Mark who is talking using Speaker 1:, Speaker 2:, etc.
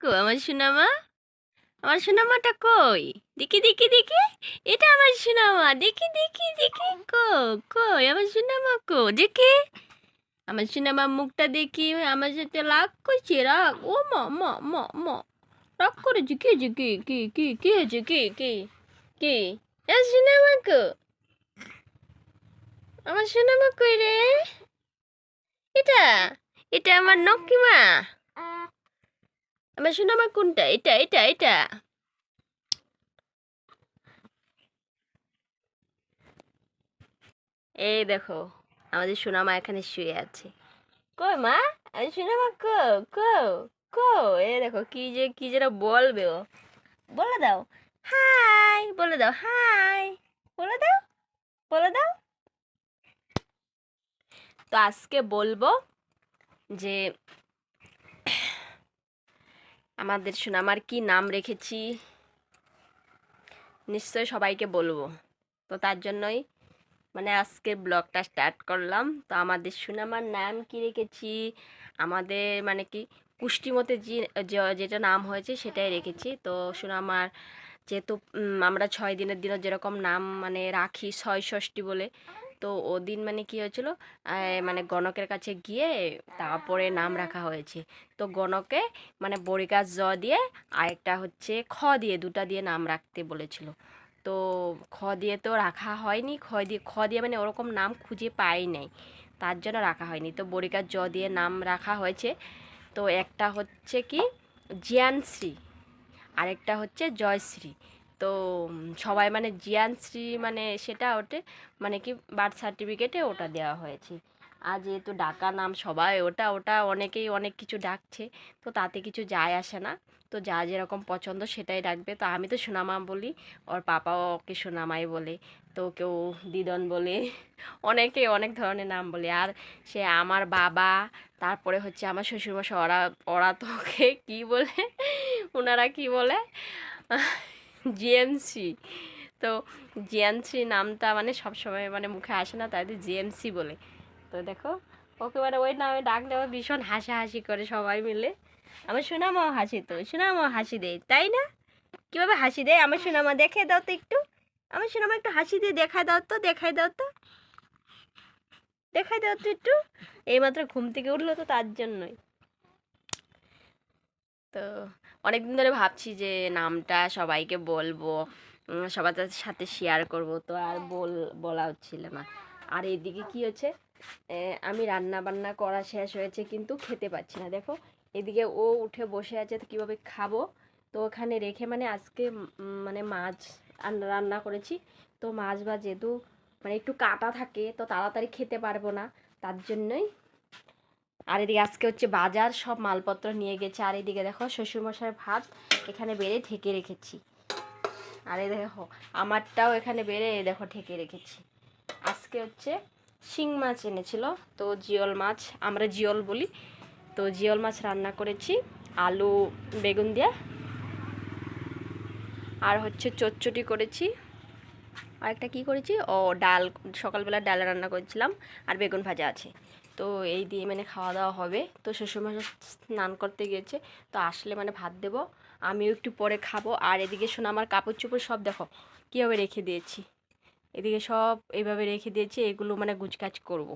Speaker 1: কো আমার সোনামা? আমার সোনামাটা কই? দেখি দেখি দেখি। এটা আমার সোনামা। দেখি দেখি দেখি। কো কই? আমার সোনামা কো দেখি। আমার সোনামা মুখটা দেখি। আমার সাথে রাগ করছে, রাগ। ও ম ম ম ম। রাগ করেছে। কি হয়েছে? কি কি কি কি হয়েছে? কি কি কি? সোনামা কো আমার সোনামা কই রে? এটা এটা আমার নকিমা। আমার সোনামা কোনটা? এটা এটা এটা। এই দেখো, আমাদের সোনামা এখানে শুয়ে আছে। কই মা? আমি সোনামা কো কো কো এই দেখো, কি যে, কি যেন বলবে ও। বলে দাও। হাই, বলে দাও। হাই, বলে দাও বলে দাও। তো আজকে বলব যে আমাদের সোনামার কি নাম রেখেছি? নিশ্চয় সবাইকে বলব। তো তার জন্যই মানে আজকে ব্লগটা স্টার্ট করলাম। তো আমাদের সোনামার নাম কি রেখেছি? আমাদের মানে কি কুষ্টিমতে যেটা নাম হয়েছে সেটাই রেখেছি। তো সোনামার যেহেতু আমরা ছয় দিনের দিনও যেরকম নাম মানে রাখি ছয় ষষ্ঠী বলে তো ওদিন মানে কি হয়েছিল? মানে গণকের কাছে গিয়ে তারপরে নাম রাখা হয়েছে। তো গণকে মানে বড়ি গাছ জ দিয়ে আরেকটা হচ্ছে খ দিয়ে, দুটা দিয়ে নাম রাখতে বলেছিল। তো খ দিয়ে তো রাখা হয়নি, খ দিয়ে খ দিয়ে মানে ওরকম নাম খুঁজে পাই নাই। তার জন্য রাখা হয়নি। তো বড়ি গাছ জ দিয়ে নাম রাখা হয়েছে। তো একটা হচ্ছে কি? জিয়ানশ্রী আরেকটা হচ্ছে জয়শ্রী। তো সবাই মানে জিয়ানশ্রী মানে সেটা ওটে মানে কি বার্থ সার্টিফিকেটে ওটা দেওয়া হয়েছে। আর যেহেতু ডাকা নাম সবাই, ওটা ওটা অনেকেই অনেক কিছু ডাকছে, তো তাতে কিছু যায় আসে না। তো যা যেরকম পছন্দ সেটাই ডাকবে। তো আমি তো সোনামা বলি, ওর পাপাও ওকে সোনামাই বলে, তো কেউ দিদন বলে, অনেকে অনেক ধরনের নাম বলে। আর সে আমার বাবা, তারপরে হচ্ছে আমার শ্বশুরমশাই, ওরা ওরা তো ওকে কী বলে? ওনারা কি বলে? জিএমসি তো জিএমসি নামটা মানে সবসময় মানে মুখে আসে না, তাই জিএমসি বলে। তো দেখো, ওকে মানে ওই নামে ডাকলে ও ভীষণ হাসাহাসি করে সবাই মিলে। আমার সোনামাও হাসি তো, সোনামাও হাসি দেয়, তাই না? কীভাবে হাসি দেয়? আমার সুনামা দেখে দাও তো একটু। আমার সুনামা একটু হাসি দিয়ে দেখায় দাও তো দেখাই দাও তো। দেখাই দাও তো একটু। এইমাত্র ঘুম থেকে উঠল তো তার জন্যই। তো অনেকদিন ধরে ভাবছি যে নামটা সবাইকে বলব সবার সাথে শেয়ার করব, তো আর বল, বলা হচ্ছিল না। আর এদিকে কি হচ্ছে? আমি রান্না বান্না করা শেষ হয়েছে কিন্তু খেতে পাচ্ছি না, দেখো। এদিকে ও উঠে বসে আছে, তো কীভাবে খাব? তো ওখানে রেখে মানে আজকে মানে মাছ রান্না করেছি। তো মাছ বা যেহেতু মানে একটু কাটা থাকে, তো তাড়াতাড়ি খেতে পারব না, তার জন্যই আর এদিকে আজকে হচ্ছে বাজার, সব মালপত্র নিয়ে গেছে। আর এদিকে দেখো শ্বশুরমশাইয়ের ভাত এখানে বেড়ে ঢেকে রেখেছি। আর এই দেখো, আমারটাও এখানে বেড়ে দেখো ঢেকে রেখেছি। আজকে হচ্ছে শিং মাছ এনেছিল, তো জিওল মাছ, আমরা জিওল বলি। তো জিওল মাছ রান্না করেছি, আলু, বেগুন দিয়া। আর হচ্ছে চচ্চটি করেছি। আর একটা কী করেছি? ও, ডাল, সকালবেলা ডাল রান্না করেছিলাম, আর বেগুন ভাজা আছে। তো এই দিয়ে মানে খাওয়া দাওয়া হবে। তো শ্বশুরমশাই স্নান করতে গিয়েছে। তো আসলে মানে ভাত দেব, আমিও একটু পরে খাব। আর এদিকে শোনা, আমার কাপড় চোপড় সব দেখো, কীভাবে রেখে দিয়েছি। এদিকে সব এভাবে রেখে দিয়েছি, এগুলো মানে গুছকাজ করব।